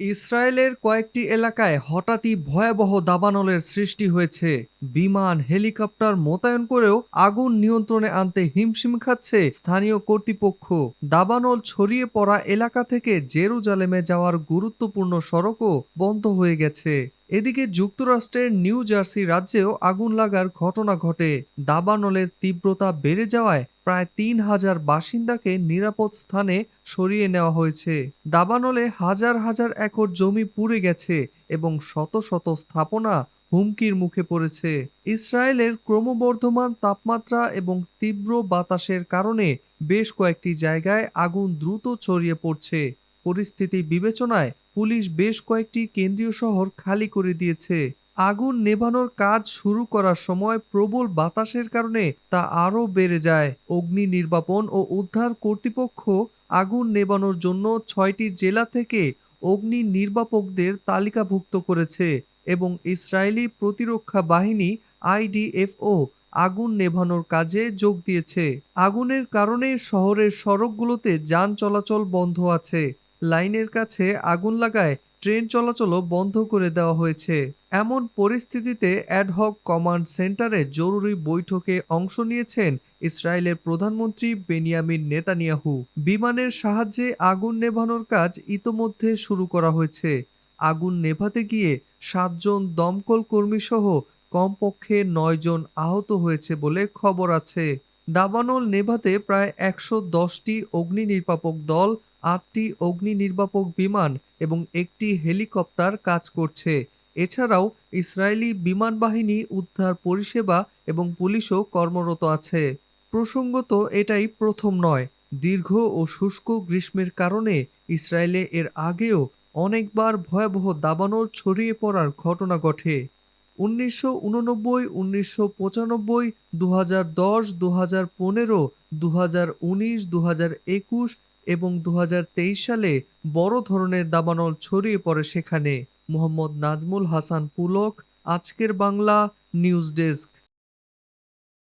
ইসরায়েলের কয়েকটি এলাকায় হঠাৎই ভয়াবহ দাবানলের সৃষ্টি হয়েছে। বিমান, হেলিকপ্টার মোতায়েন করেও আগুন নিয়ন্ত্রণে আনতে হিমশিম খাচ্ছে স্থানীয় কর্তৃপক্ষ। দাবানল ছড়িয়ে পড়া এলাকা থেকে জেরুজালেমে যাওয়ার গুরুত্বপূর্ণ সড়কও বন্ধ হয়ে গেছে। এদিকে যুক্তরাষ্ট্রের নিউ জার্সি রাজ্যেও আগুন লাগার ঘটনা ঘটে। দাবানলের তীব্রতা বেড়ে যাওয়ায় প্রায় তিন হাজার বাসিন্দাকে নিরাপদ স্থানে সরিয়ে নেওয়া হয়েছে। দাবানলে হাজার হাজার একর জমি পুড়ে গেছে এবং শত শত স্থাপনা হুমকির মুখে পড়েছে। ইসরায়েলের ক্রমবর্ধমান তাপমাত্রা এবং তীব্র বাতাসের কারণে বেশ কয়েকটি জায়গায় আগুন দ্রুত ছড়িয়ে পড়ছে। পরিস্থিতি বিবেচনায় পুলিশ বেশ কয়েকটি কেন্দ্রীয় শহর খালি করে দিয়েছে। আগুন নেভানোর কাজ শুরু করার সময় প্রবল বাতাসের কারণে তা আরও বেড়ে যায়। অগ্নি নির্বাপন ও উদ্ধার কর্তৃপক্ষ আগুন নেভানোর জন্য ছয়টি জেলা থেকে অগ্নি নির্বাপকদের তালিকাভুক্ত করেছে এবং ইসরায়েলি প্রতিরক্ষা বাহিনী আইডিএফও আগুন নেভানোর কাজে যোগ দিয়েছে। আগুনের কারণে শহরের সড়কগুলোতে যান চলাচল বন্ধ আছে। লাইনের কাছে আগুন লাগায় ট্রেন চলাচলও বন্ধ করে দেওয়া হয়েছে। এমন পরিস্থিতিতে অ্যাডহক কমান্ড সেন্টারে জরুরি বৈঠকে অংশ নিয়েছেন ইসরায়েলের প্রধানমন্ত্রী বেনিয়ামিন নেতানিয়াহু। বিমানের সাহায্যে আগুন নেভানোর কাজ ইতোমধ্যে শুরু করা হয়েছে। আগুন নেভাতে গিয়ে সাতজন দমকল কর্মী সহ কমপক্ষে নয়জন আহত হয়েছে বলে খবর আছে। দাবানল নেভাতে প্রায় একশো দশটি অগ্নি নির্বাপক দল আটটি অগ্নি নির্বাপক বিমান এবং একটি হেলিকপ্টার কাজ করছে। এছাড়াও ইসরায়েলি বিমান বাহিনী উদ্ধার পরিষেবা এবং পুলিশও কর্মরত আছে। প্রসঙ্গত এটাই প্রথম নয়। দীর্ঘ ও শুষ্ক গ্রীষ্মের কারণে ইসরায়েলে এর আগেও অনেকবার ভয়াবহ দাবানল ছড়িয়ে পড়ার ঘটনা ঘটে। উনিশশো উননব্বই, উনিশশো পঁচানব্বই দু হাজার দশ দু হাজার পনেরো দু হাজার উনিশ দু হাজার একুশ এবং দুহাজার তেইশ সালে বড় ধরনের দাবানল ছড়িয়ে পড়ে সেখানে। মোহাম্মদ নাজমুল হাসান পুলক, আজকের বাংলা নিউজ ডেস্ক।